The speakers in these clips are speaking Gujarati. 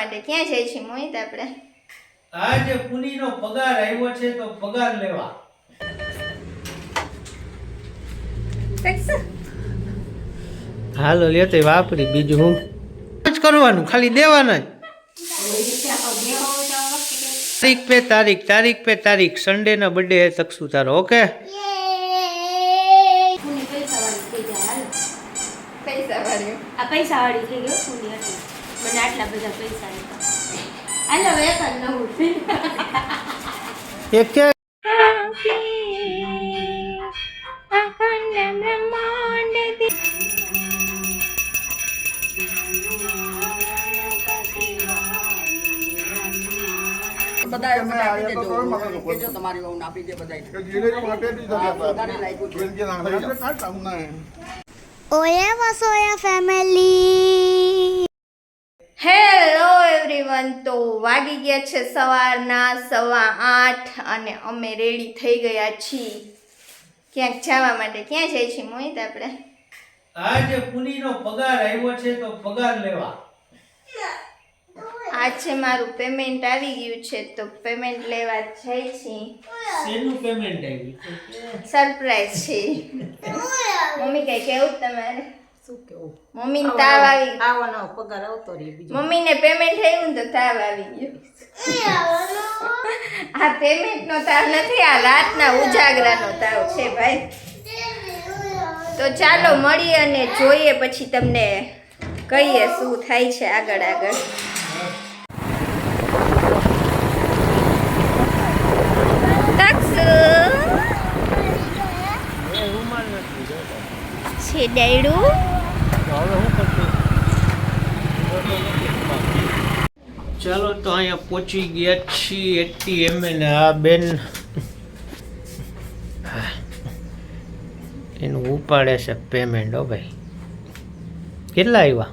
માટે ક્યાં જઈ છે મોહિત આપણે? આજે પુનીનો પગાર આવ્યો છે તો પગાર લેવા. હાલો લેતે વાપરી બીજું હું? જ કરવાનું ખાલી દેવાના. જ તારીખ પે તારીખ તારીખ પે તારીખ સન્ડે ના બર્થડે હે તકસુ તારો ઓકે? પૈસા વાળ્યું આ પૈસા વાળી થઈ ગયો મને આટલા બધા પૈસા હતા હાલો એક જ નવું. એક કે આપી દેજો. કેજો તમારી વહુને આપી દે બધાય ઓયા વસોયા ફેમિલી એવરીવન તો વાગી ગયા છે સવારના સવા આઠ અને અમે રેડી થઈ ગયા છીએ. ક્યાંક જવા માટે ક્યાં જઈએ છીએ મોહિત આપણે? આજે પુનીનો પગાર આવ્યો છે તો પગાર લેવા. આજે મારું પેમેન્ટ આવી ગયું છે તો પેમેન્ટ લેવા જઈ છીએ. શેનું પેમેન્ટ આવ્યું સરપ્રાઈઝ છે. મમ્મી કઈ કેવું તમારે? શું કેવું? મમ્મીને તાવ આવી. આવવાનો પગાર આવતો રહી બીજો. મમ્મી ને પેમેન્ટ થયું ને તો તાવ આવી ગયો. આ પેમેન્ટ નો તાવ નથી આ રાતના ઉજાગરાનો તાવ છે ભાઈ. તો ચાલો મળીએ અને જોઈએ પછી તમને કહીએ શું થાય છે આગળ આગળ. છે ડાયડું. ચાલો તો અહીંયા પહોંચી ગયા છીએ એટીએમ ને આ બેન હા. એનું ઉપાડે છે પેમેન્ટ હો ભાઈ. કેટલા આવ્યા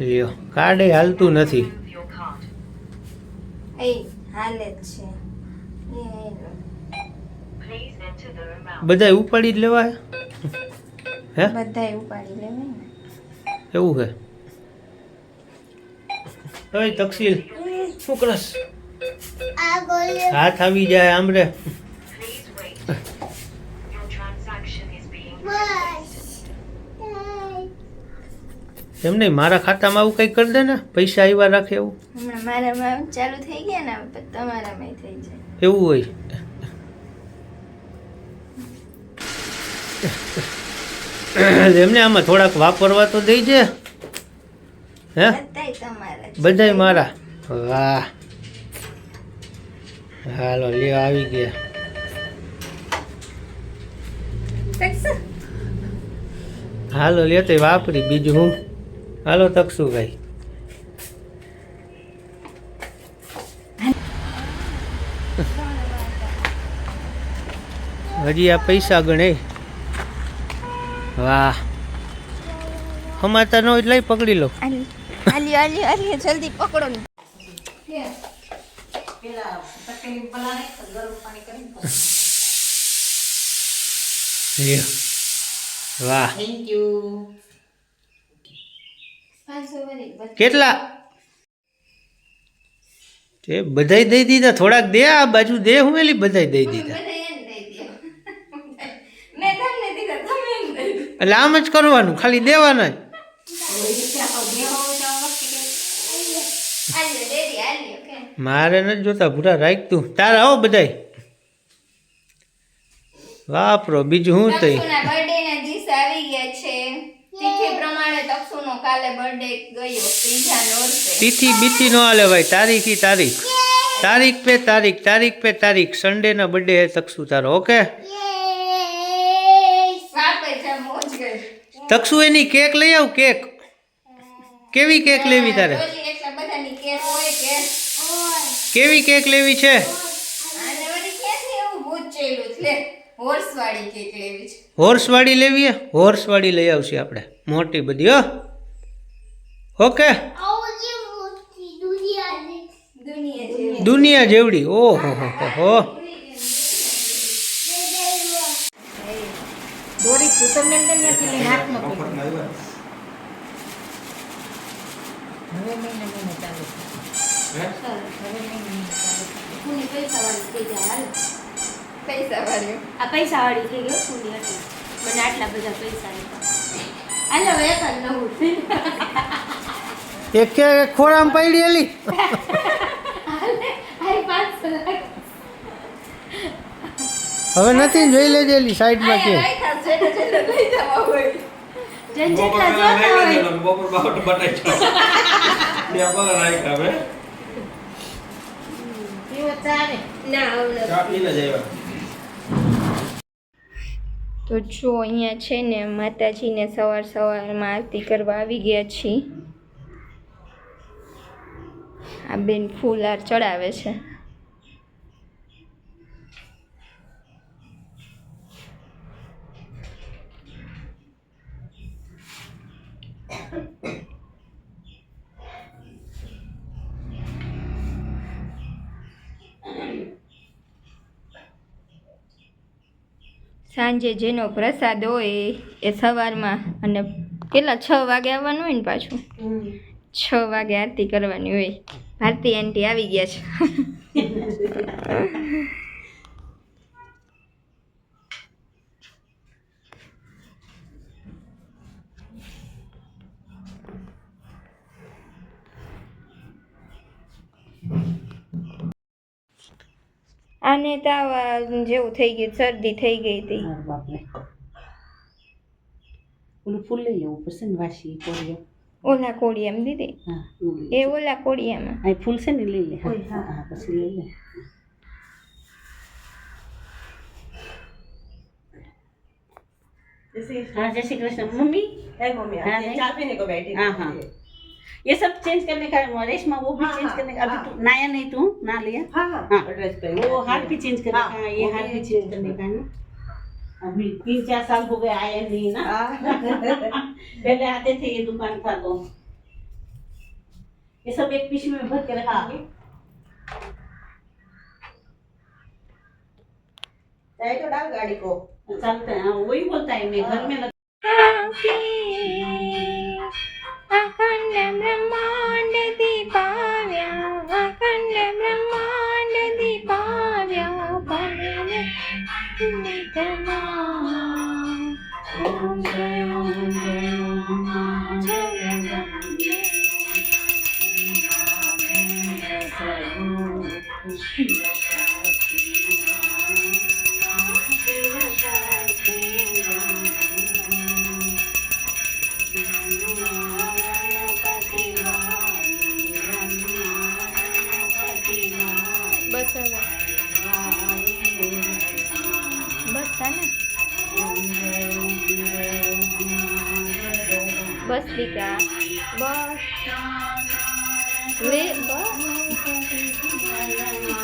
લ્યો કાર્ડ એ હાલતું નથી. હાલે છે. બધા ઉપાડી જ લેવાય? હે? બધા ઉપાડી લેવાય ને. એવું છે હવે તકસીલ. શું કરસ? હાથ આવી જાય આમરે. બસ. એમ નહીં મારા ખાતામાં આવું કંઈ કરી દે ને. પૈસા આવ્યા રાખે એવું. હમણાં મારામાં ચાલુ થઈ ગયા ને તમારામાં થઈ જાય. એવું હોય. એમને આમાં થોડાક વાપરવા તો દઈ છે હે? બધાય મારા. વાહ. હાલો લ્યો આવી ગયા. હાલો લ્યો તો વાપરી બીજું હું. હાલો તકશું ભાઈ. હજી આ પૈસા ગણે વાહ. હમાતા નો એટલે પકડી લો. આલી આલી આલી જલ્દી પકડો ને. પેલા તકેલી પલા ગરમ પાણી કરીને વાહ. Thank you. કેટલા? તે બધાય દઈ દીધા. થોડાક દે આ બાજુ દે હું એલી બધાય દઈ દીધા બધાય એને દઈ દ્યો. મેં તમને દીધા તમે એને દઈ દો. એટલે આમ જ કરવાનું ખાલી દેવાના જ. મારે નથી જોતા ભૂરા રાખ તું તારા આવો બધાય. વાપરો બીજું હું તઈ? તક્ષુના બર્થડે ના દિવસ આવી ગયા છે. તિથિ પ્રમાણે તક્ષુનો કાલે બર્થડે ગયો ત્રીજા નોરસે. તિથિ બીથી ન હાલે ભાઈ તારીખ ઈ તારીખ. તારીખ પે તારીખ તારીખ પે તારીખ. સન્ડે ના બર્થડે હે તકસુ તારો ઓકે? તકસુ એની કેક લઈ આવ કેક કેવી કેક લેવી તારે? રોજી એટલા બધાની કેક હોય કે? કેવી કેક લેવી છે? આને વળી ક્યાંથી એવું ભૂત ચડ્યું છે. લે હોર્સ વાળી લેવી છે. હોર્સ વાળી લેવી હે? હોર્સ વાળી લઈ આવશે આપણે. મોટી બધી હો. ઓકે? દુનિયા જેવડી. ઓહો હો હો હો દોરી ભૂતમ ને ત્યાંથી લઈને હાથમાં પકડી. હવે મહિને મહિને ચાલુ હે? હવે મહિને ચાલુ પૂની થઈ જાય હાલ. પૈસા આ પૈસા વાળી થઈ હતી. મને આટલા બધા પૈસા આપ્યા. હાલો એક જ નવું થઈ એક ખોરામ પડી એલી. હવે નથી જોઈ લેજે એલી સાઈડમાં કે. એટલે જેટલે લઈ જવા હોય. જનજેટલા બપોર જોતા હોય. બપોર બાવટ બટાઈ જાઓ. ત્યાં પગાર રાખ્યા હવે. પીવો ચાલે ના? હવે ચા પીને જ તો જો અહીંયા છે ને માતાજીને સવાર સવારમાં આરતી કરવા આવી ગયા છીએ. આ બેન ફૂલ હાર ચડાવે છે. સાંજે જેનો પ્રસાદ હોય એ સવારમાં અને કેટલા છ વાગે આવવાનું હોય ને પાછું? છ વાગે આરતી કરવાની હોય. ભારતી આંટી આવી ગયા છે. અને તાવ જેવું થઈ ગયું શરદી થઈ ગઈ હતી. ઓલું ફૂલ લઈ લેવું પડશે ને વાસી કોળિયો? ઓલા એમ દીદી એ ઓલા કોળિયામાં. આ ફૂલ છે ને લઈ લે. હા પછી લઈ લે. હા જય શ્રી કૃષ્ણ. મમ્મી? મમ્મી ચા પીને કો બેઠી હા હા. ये सब चेंज करने का है, रेशमा वो भी चेंज करने का अभी तू नया नहीं तू ना लिया हाँ वो हार भी चेंज करने का है, ये हार भी चेंज करने का है ना अभी तीन चार साल हो गए आए नहीं ना पहले आते थे ये दुकान था तो ये सब एक पीछे में भर के रखा आगे तो डाल गाड़ी को चलते हैं हाँ, वही बोलता है मैं घर में लग... अखण्ड ब्रह्माण्ड दीपाव्या अखण्ड ब्रह्माण्ड दीपाव्याह्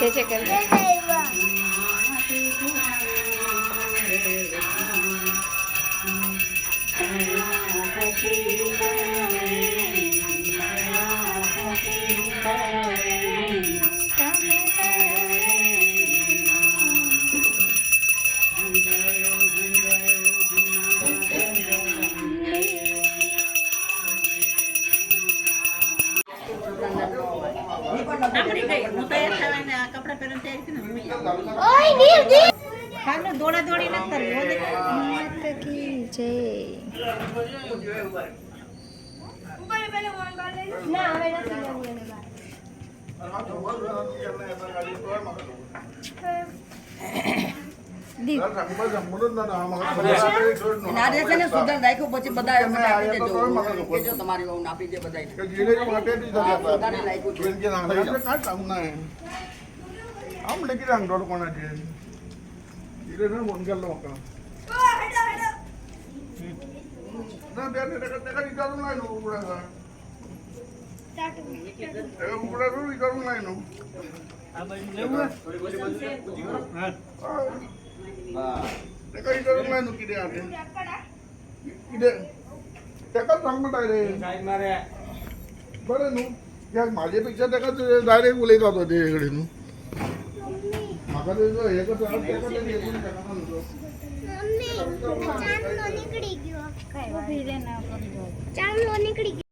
చేసేకండి Thank you. માતા કી જય ના હવે આમ લેકી રાંગ ડોર કોના છે ಇಲ್ಲೇನೋ ಮುನ್ಗಲ್ಲ ಮಕ್ಕಳ ನಾ ಬೇರೆ ತಗ ತಗ ಇದ್ದಾರು ನಾನು ಉಗುಡಾಗ ಉಗುಡಾರು ಇದ್ದಾರು ನಾನು ತಗ ಇದ್ದಾರು ನಾನು ಕಿಡೆ ಆಟೆ ಇದೆ ತಗ सांगता रे काय मारे बरं नू या माझ्यापेक्षा तका डायरेक्ट उलयतात होते इकडे नू ચાંદલો નીકળી ગયો. ચાંદલો નીકળી ગયો.